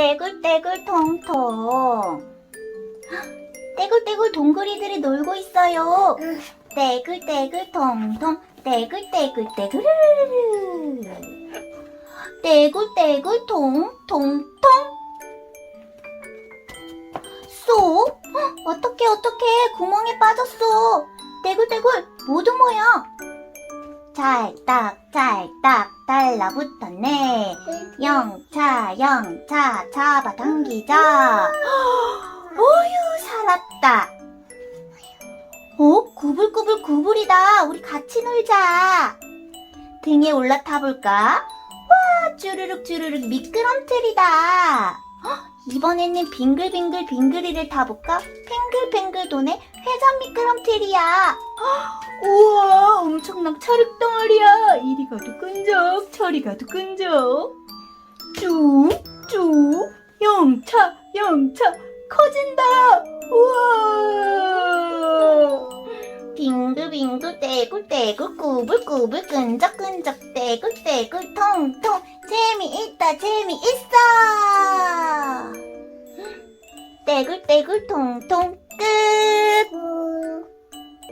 떼굴떼굴 통통. 떼굴떼굴 동그리들이 놀고 있어요. 떼굴떼굴 통통, 떼굴떼굴 떼굴르르르. 떼굴떼굴 통통통. 쏙? 어떡해 어떡해 구멍에 빠졌어. 떼굴떼굴 모두 모여. 찰딱 찰딱 달라붙었네. 영차 영차 잡아당기자. 어휴 살았다. 어 구불구불 구불이다. 우리 같이 놀자. 등에 올라타 볼까? 와 쭈르륵 쭈르륵 미끄럼틀이다. 헉, 이번에는 빙글빙글 빙글이를 타볼까? 팽글팽글 도네 회전 미끄럼틀이야. 우와 엄청난 철흙 덩어리야. 이리 가도 끈적 저리 가도 끈적. 쭉쭉 영차 영차 커진다. 우와. 빙글빙글 떼굴떼굴 꾸불꾸불 끈적끈적 떼굴떼굴 통통 재미있다 재미있어. 떼굴떼굴 통통 끝